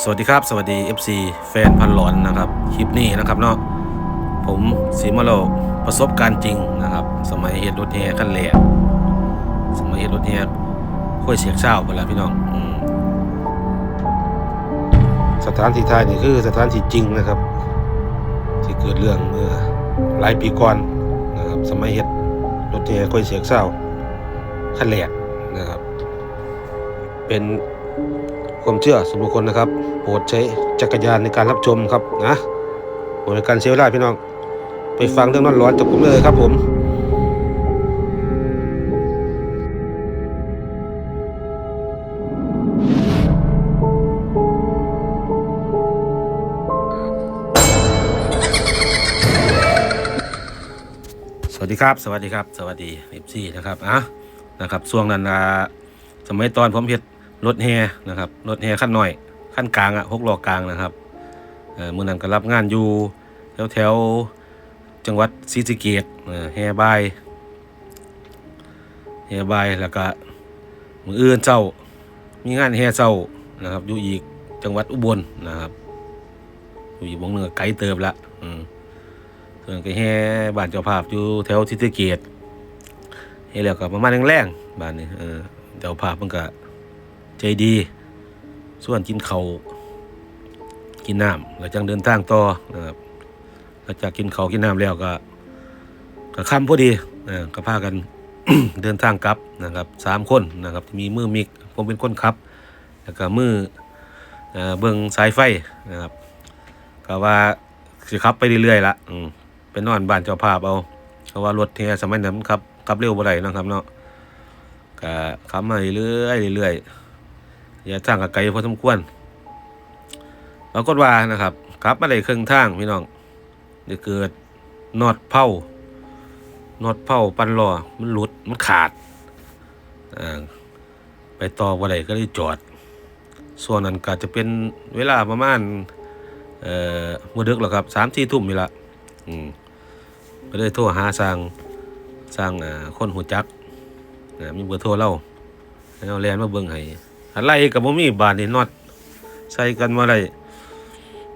สวัสดีครับ สวัสดี FC แฟนพันหลอนนะครับคลิปนี้นะครับเนาะผมสีมาโลประสบการณ์จริงนะครับ สมัยเฮ็ดรถแห่ขั้นแรกสมัยเฮ็ดรถแห่ค่อยเสียกเศร้าไปแล้วพี่น้องอสถานที่ท้ายนี่คือสถานที่จริงนะครับ ที่เกิดเรื่องเมื่อหลายปีก่อนนะครับ สมัยเฮ็ดรถแห่ค่อยเสียกเศร้าขั้นแรกนะครับ เป็น ความเชื่อส่วนบุคคลนะครับโปรดใช้จักรยานในการรับชมครับนะโปรดการเซลล่าพี่น้องไปฟังเรื่องร้อนๆจากผมเลยครับผมสวัสดีครับ สวัสดีครับ สวัสดีเอฟซีนะครับอะนะครับช่วงนั้นอ่าสมัยตอนผมเฮ็ด รถแฮนะครับรถแฮขั้นหน่อยขั้นกลางอะหกล้อกลางนะครับเออมื่อนั้นก็รับงานอยู่แถวแถวจังหวัดศรีสะเกษเอ่อแฮบายแฮบายแล้วก็มืออื่นเจ้ามีงานแฮเจ้านะครับอยู่อีกจังหวัดอุบลนะครับอยู่อีกวงหนึ่งไกลเติบละอืมส่วนก็แห่บ้านเจ้าภาพอยู่แถวทิศเกียรติเฮ็ดแล้วก็ประมาณแรงๆบ้านนี้เออเจ้าภาพมันก็ ใจดีส่วนกินเขาวกินน้ำแล้วจังเดินทางต่อนะครับหลังจากกินเขาวกินน้ำแล้วก็ก็ค่ำพอดีเออก็พากันเดินทางกลับนะครับสามคนนะครับ มีมือมิกผมเป็นคนขับ แล้วก็มือเอ่อเบิ่งสายไฟนะครับก็ว่าสิขับไปเรื่อยๆละอืมไปนอนบ้านเจ้าภาพเอาเพราะว่ารถเฮียสมัยนั้นมันขับขับเร็วบ่ได้เนาะครับเนาะก็ขับมาเรื่อยๆเรื่อยๆ อย่าทางกับไกลพอสมควรปรากฏว่านะครับขับมาได้ครึ่งทางพี่น้องจะเกิดนอดเผาน็อดเผาปันล้อมันหลุดมันขาดอไปต่อบ่ได้ก็เลยจอด ส่วนนั้นก็จะเป็นเวลาประมาณเอ่อมือดึกแล้วครับ3-4ทุ่มนี่ละอืมก็เลยโทรหาสร้างสร้างอ่าคนหูจักอ่ามีเบอร์โทรเราให้เอาแลนมาเบิ่งให้ อะไรกับบ่มีบาทนี่น็อตใส่กันมาได้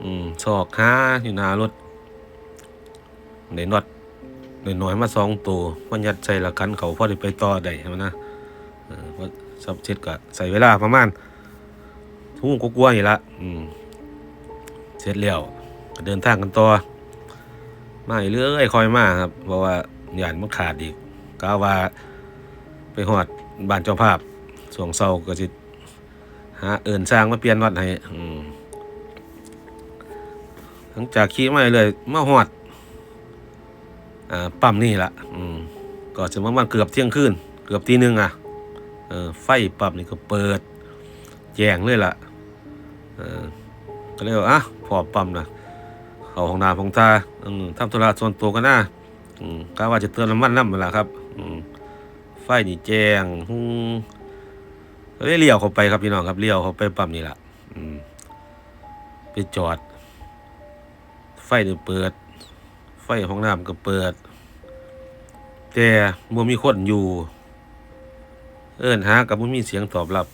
อืมซอกหาอยู่หน้ารถได้น็อตน้อยๆมาสองตัวมันยัดใส่ละกันเขาพอได้ไปต่อได้ใช่ไหมนะเออเพราะซับเช็ดก็ใส่เวลาประมาณทุ่มกว่าๆนี่ละอืมเสร็จแล้วก็เดินทางกันต่อมาเรื่อยคอยมาครับเพราะว่าหยานมันขาดอีกกาว่าไปหอดบ้านเจ้าภาพสวงเศร้าก็จะ หาเอินสร้างมาเปลี่ยนวัดให้หลังจากขี่มาเลยมาหอดอ่าปั๊มนี่ละอืมก็จะประมาณเกือบเที่ยงคืนเกือบตีหนึ่งอะเออไฟปั๊มนี่ก็เปิดแจงเลยล่ะเออก็เลยว่าอะพอปั๊มนะเขาของนาของตาอืมทำธุระส่วนตัวกันนะอืมกะว่าจะเติมน้ำมันน้ำมันละครับอืมไฟนี่แจ้ง ก็ได้เลี้ยวเข้าไปครับพี่น้องครับเลี้ยวเข้าไปปั๊มนี่ละอืมไปจอด ไฟนี่เปิด ไฟห้องน้ำก็เปิด แต่บ่มีคนอยู่ เอิ้นหากับบ่มีเสียงตอบรับ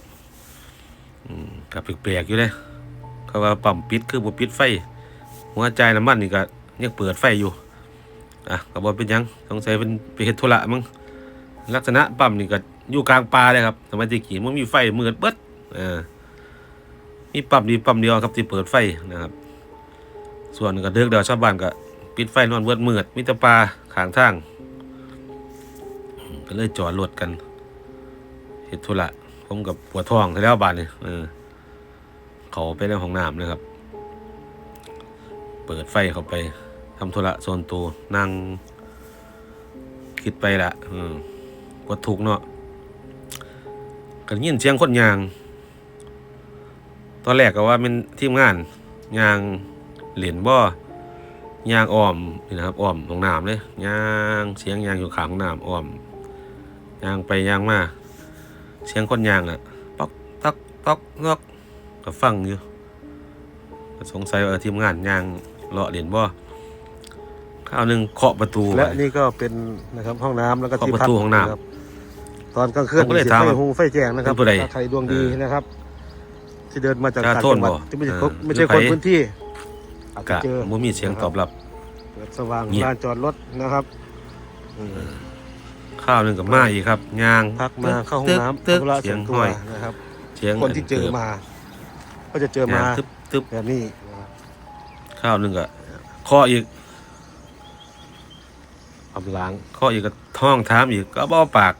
อืมกับแปลกๆอยู่เลยเขาว่าปั๊มปิดคือบ่ปิดไฟ หัวใจน้ำมันนี่ก็ยังเปิดไฟอยู่อะก็บอกเป็นหยังสงสัยเป็นไปเฮ็ดธุระมั้งลักษณะปั๊มนี่ก็ อยู่กลางป่าเลยครับสมัยที่ขี่มันมีไฟมืดเบิดเออมีปั๊มดีปั๊มเดียวครับที่เปิดไฟนะครับ ส่วนก็เดือกเดียวชาวบ้านก็ปิดไฟนอนเบิดมืดมีแต่ปลาขางทางก็เลยจอดรถกันเฮ็ดธุระผมกับปวดท้องแล้วบ้านนี่เออเขาไปในห้องน้ำเลยครับ เปิดไฟเข้าไปทำธุระส่วนตัวนั่งคิดไปละอืมกดถูกเนาะ กันยินเสียงคนยาง ตอนแรกก็ว่าเป็นทีมงานยางเหรียญบ่ยางอ้อมนี่นะครับอ้อมของน้ำเลยยางเสียงยางอยู่ขางของน้ำอ้อมยางไปยางมาเสียงคนยางอะป๊อกต๊อกต๊อกต๊อกก็ฟังอยู่ก็สงสัยว่าเออทีมงานยางเลาะเหรียญบ่ข้าวหนึ่งเคาะประตูและไว้นี่ก็เป็นนะครับห้องน้ำแล้วก็ขอบที่ประพักตูห้องน้ำะครับ ตอนกลางคืนผมก็เลยสิถามไฟว่าหูไฟแจ้งนะครับเป็นผู้ใดถ้าใครดวงดีเออนะครับ ที่เดินมาจากชาต่างโทนจังหวัดบ่ที่ไม่ใช่เออคนไม่ใช่หรือคนไผพื้นที่อาจจะกะเจอบ่มีเสียงตอบรับ เปิดสว่างเงียบ ลานจอดรถนะครับอืมข้าวหนึงกับมาอีกครับย่างพักมาเข้าห้องน้ำตึ๊กทำธุระเสีส่ยวงนตัห้วอยนะครับ เสียงคนที่เจอมา ก็จะเจอมาย่างตึ๊บตึ๊บแบบนี้นะครับข้าวหนึงก็ข้ออีกอำล้างข้ออีกก็ท้องถามอีกก็บ่ปาก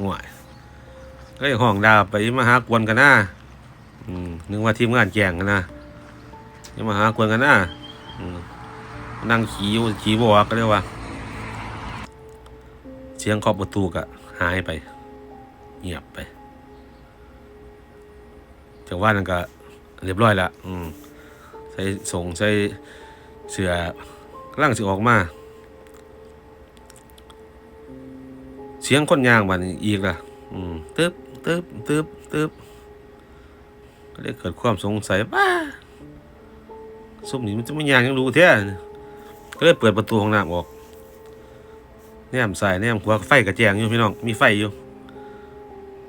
ห่วยก็เลยห้องดาวไปมาหากวนกันน้าอืมนึกว่าทีมงานแจงกันนะยังมาหากวนกันน้าอืมนั่งขี่อยู่ขี่บวกก็เรียกว่า เสียงเคาะประตูก็หายไป เงียบไปจากว่านั่นก็เรียบร้อยละอืมใส่ส่งใส่เสือร่างสิออกมา เสียงคนยางบัดนอีกล่ะ อืมตึ๊บตึ๊บตึ๊บตึ๊บก็เลยเกิดความสงสัยบ้าซุ่มนี้มันจะไม่ยางยังรู้แท้ก็เลยเปิดประตูห้องน้ำออกแนมใส่แนมขวาไฟกระแจงอยู่พี่น้องมีไฟอยู่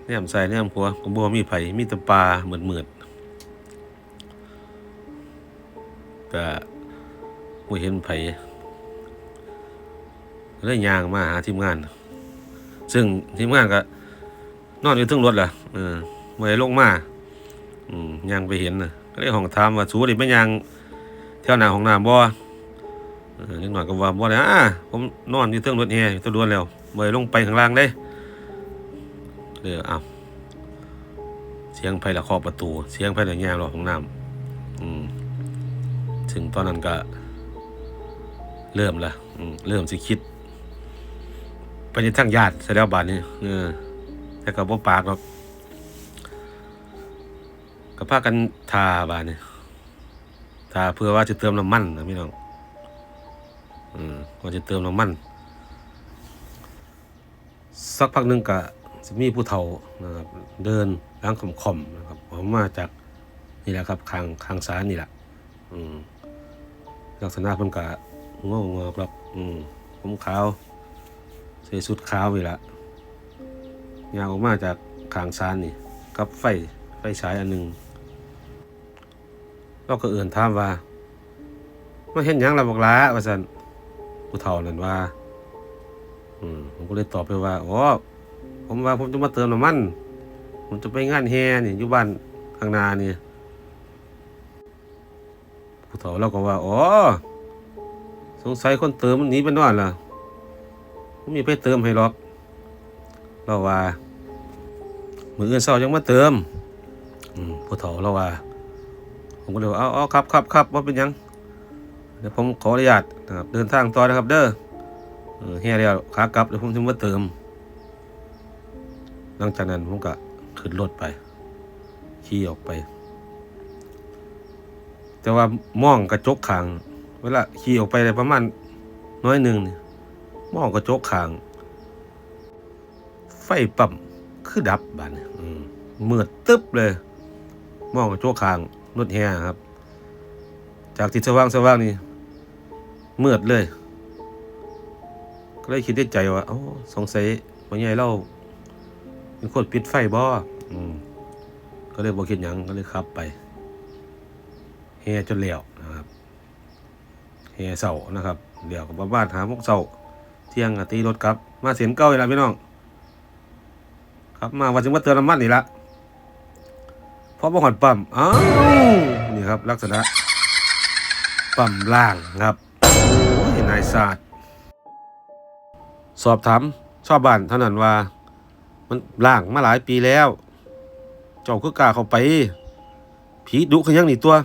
แนมใส่แนมขวาผมบอกว่ามีไผ่มีตะปลาเหมือนเหมือดก็ไม่เห็นไผก็เลยยางมาหาทีมงาน ซึ่งทีมงานก็นอนอยู่ทึงรถแหละเออไม่ได้ลงมาอืมยังไปเห็นนะก็เลยห้องถามว่าสูดิไม่ยังเที่ยวหน้าห้องน้ำบ่เออนิดหน่อยก็ว่าบ่ได้อ่าผมนอนอยู่ทึงรถแฮอยู่ตัวดวนแล้วไม่ได้ลงไปข้างล่างได้เลยอ้าวเสียงไผละเคาะประตู เสียงไผละแง่รอห้องน้ำอืมถึงตอนนั้นก็เริ่มละเริ่มสิคิด ในทางญาติเสร็จแล้วบาดนี้เออแต่ก็บ่ปากหรอกก็พากันทาบาดนี้ทาเพื่อว่าจะเติมน้ำมันนะพี่น้องอืมว่าจะเติมน้ำมัน สักพักหนึงก็จะมีผู้เฒ่านะครับเดินล้างคอมๆนะครับออกมาจากนี่แหละครับข้างข้างซ้ายนี่แหละอืมลักษณะเพิ่นก็งงงๆครับอืมผมขาว ใส่สุดขาวนี่ละยางออกมาจากขางซานนี่กับไฟไฟฉายอันหนึ่งเราก็เอื่นถามว่ามาเห็นยังเราบอกล้าว่าสันผู้เฒ่านั่นว่า อืมผมก็เลยตอบไปว่าอ๋อผมว่าผมจะมาเติมน้ำมัน ผมจะไปงานแฮนี่อยู่บ้านข้างนานี่ผู้เฒ่าเราก็ว่าอ๋อสงสัยคนเติมมันหนีไปนอนล่ะ ผมมีไปเติมให้หรอก เราว่ามืออื่นเศร้ายังมาเติมอืมผู้เฒ่าเราว่า ผมก็เลยว่าเอาเอาครับครับครับว่าเป็นยังเดี๋ยวผมขออนุญาตนะครับเดินทางต่อนะครับ เด้อเออแห่แล้วขากลับเดี๋ยวผมจะมาเติม หลังจากนั้นผมก็ขึ้นรถไป ขี่ออกไป แต่ว่ามองกระจกข้างเวลาขี่ออกไปได้ประมาณน้อยหนึ่งนี่ มองกระจกข้าง ไฟปั๊มคือดับบานนี้อืมมืดตึ๊บเลย มองกระจกข้างรถแห่ครับ จากที่สว่างสว่างนี่เมือดเลย ก็เลยคิดในใจว่าเอ้สงสัยว่าใหญ่เราเป็นคนปิดไฟบ่อืมก็เลยบ่คิดหยังก็เลยขับไปแห่จนแล้วนะครับแห่เสานะครับเดี๋ยวกับบ้านหาพวกเสา เที่ยงก็ตีรถกลับ มาเสียนเก้าอีกแล้วพี่น้อง ครับมาวันจึงมาเติมน้ำมันนี่ละเพอมาหอดปั๊มอ้าวนี่ครับ ลักษณะปั๊มล่างครับโอ้ยนายศาสตร์สอบถามชาวบ้านเท่านั้นว่า มันล่างมาหลายปีแล้ว เจ้าคือกล้าเข้าไป ผีดุขยังหนีตัว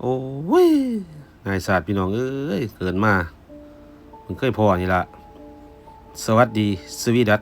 โอ้ยนายศาสตร์พี่น้องเอ้ยเกินมา มันเคยพอนี่ละสวัสดี สวีดัต